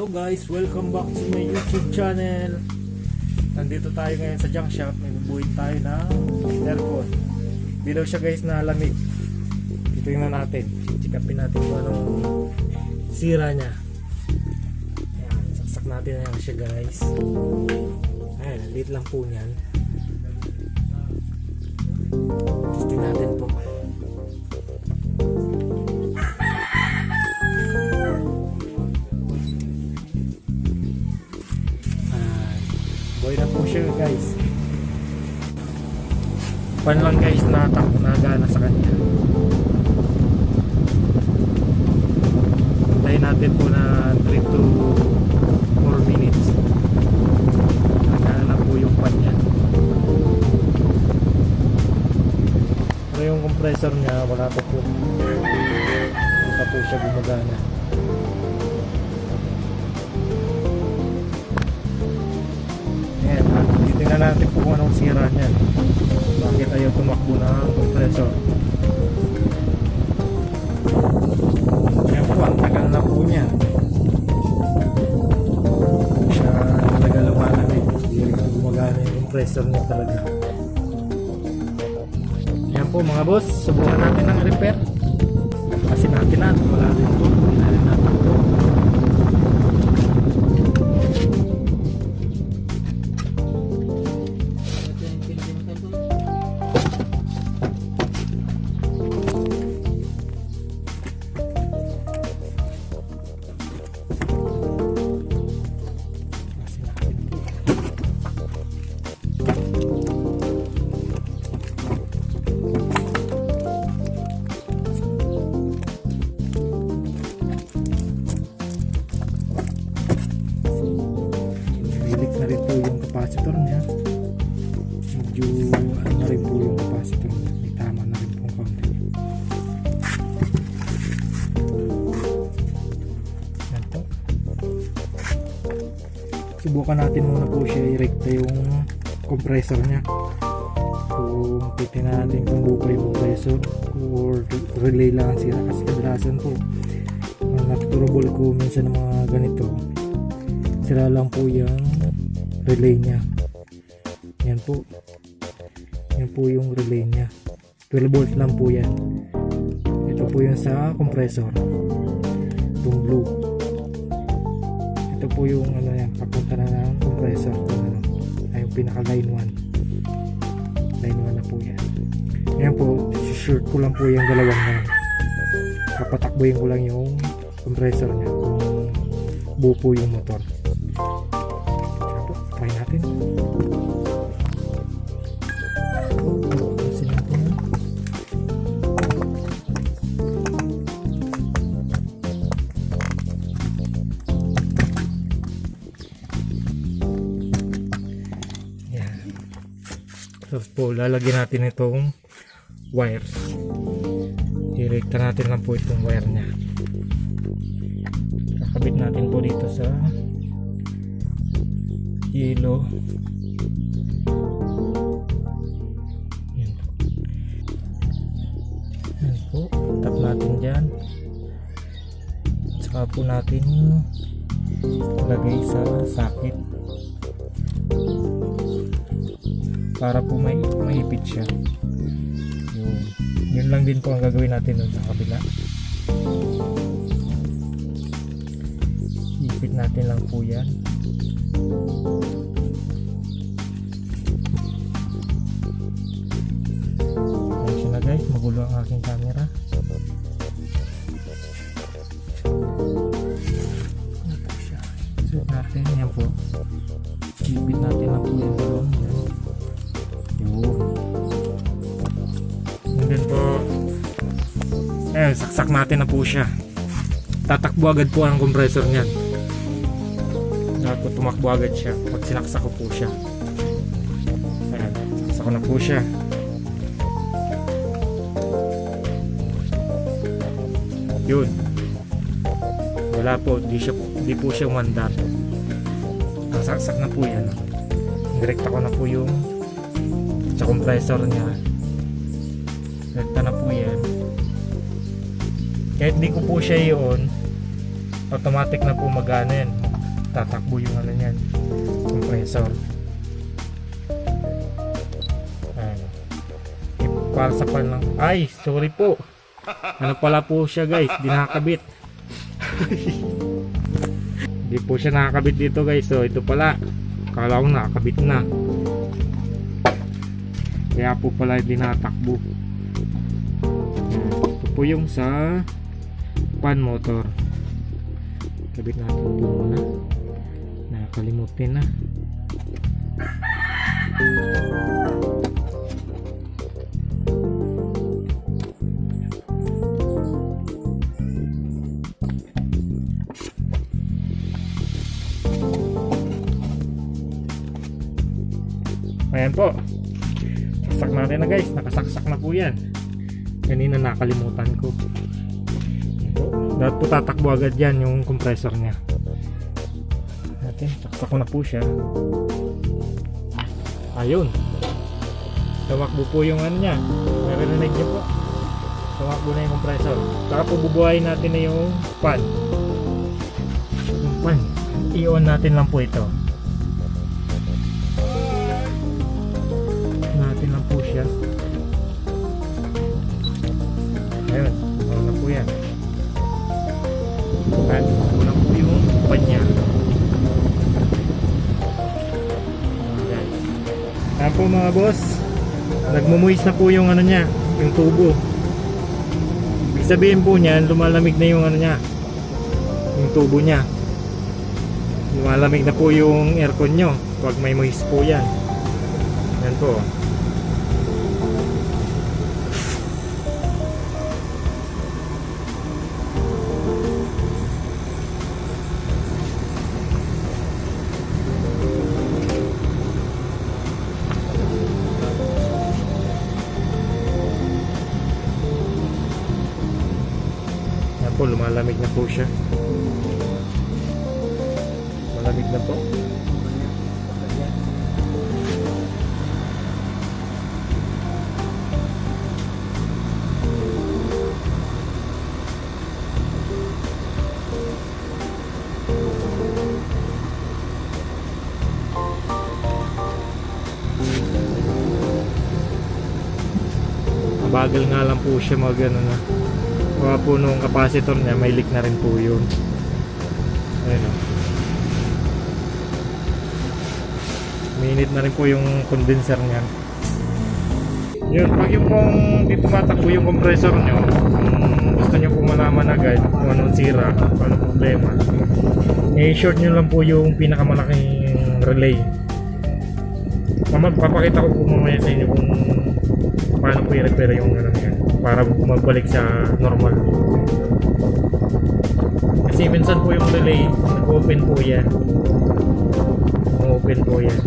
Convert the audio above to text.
Hello guys, welcome back to my YouTube channel. Nandito tayo ngayon sa junk shop. May bubuhin tayo ng aircon. Hindi siya guys na lamig. Titingnan natin. Chikapin natin kung anong sira niya. Ayan, saksak natin na siya guys. Ayan, lit lang po niyan. Testing natin po. Siya guys. Pan lang guys na takbo na gana sa kanya. Tayo natin po na 3 to 4 minutes. Nagana na po yung pan niya. Pero yung compressor niya wala pa po. Wala po siya gumagana. Titingnan natin po kung anong sira niyan. Bakit ayaw tumakbo ng compressor. Ayan po, ang tagal na po niya. Siya talaga lumalamig. Hindi rin gumagana yung compressor niya talaga. Ayan po mga boss, subukan natin ng repair. Kasi natin na, wala rin po. Hindi na rin natakbo. Subukan natin muna po siya i-recta yung compressor niya. Kung titignan natin kung buo pa yung compressor or relay lang ang sira kasi kadalasan po ang nagturubol ko minsan ng mga ganito sira lang po yung relay niya. Yan po. Yan po yung relay niya. 12 volts lang po yan. Ito po yung sa compressor. Itong blue. Ito po yung ano papunta na ng compressor kung ano ay yung pinaka line 1 line 1 na po yan. Yan po short ko lang po yung dalawang yan. Papatakbuhin ko lang yung compressor niya kung buo po yung motor Tapos po, lalagyan natin itong wires. Direkta natin lang po itong wire niya. Kakabit natin po dito sa yellow. Yan po. Tap natin dyan. Saka po natin lagay sa socket. Para po may maipit siya. Yun. Yun lang din po ang gagawin natin dun sa kabila. Ipit natin lang po yan. Ayun na guys, magulo ang aking camera. Suot natin, yan po. Ipit natin lang po yan. And then po, eh, saksak natin na po siya. Tatakbo agad po ang compressor niyan. Dapat tumakbo agad siya pag sinaksak ko po siya. Ayan, saksak ko na po siya. Yun. Wala po, di, siya, di po siya umandar. Nasaksak na po yan. Direkta ko na po yung sa compressor niya. Direkta na po yan. Kahit di ko po siya i-on, automatic na po magana yan. tatakbo yung ano niyan compressor Ayan. Para sa pan lang ay sorry po ano pala po siya guys di nakakabit Hindi po siya nakakabit dito guys. So ito pala. Kala ko nakakabit na. Kaya po pala hindi natakbo. Ayan. Ito po yung sa pan motor. Kabit natin po muna. Nakakalimutin na. Natin na guys. Nakasaksak na po yan. Kanina nakalimutan ko. Dapat po tatakbo agad yan yung compressor niya. Natin. Saksak na po siya. Ayun. Tamakbo po yung ano niya. Narinig niyo po. Tamakbo na yung compressor. Saka po bubuhayin natin na yung fan. Yung fan. I-on natin lang po ito. Po mga boss. Nagmumuis na po yung ano niya yung tubo. Ibig sabihin po niyan lumalamig na yung ano niya yung tubo niya. Lumalamig na po yung aircon nyo pag may moist po yan. Yan po Lumalamig na po siya. Malamig na po. Bagal nga lang po siya mag ano na. Kaya po nung capacitor niya, may leak na rin po yun. Ayun o. Minute na rin po yung condenser niyan. Yun, pag yung pong di tumatakbo yung compressor nyo, gusto nyo po malaman agad kung anong sira, kung anong problema, eh short nyo lang po yung pinakamalaking relay. Mama, papakita ko po mamaya sa inyo kung paano po i-repair yung ano yan para magbalik sa normal. Kasi minsan po yung relay, nag-open po yan. Nag-open po yan.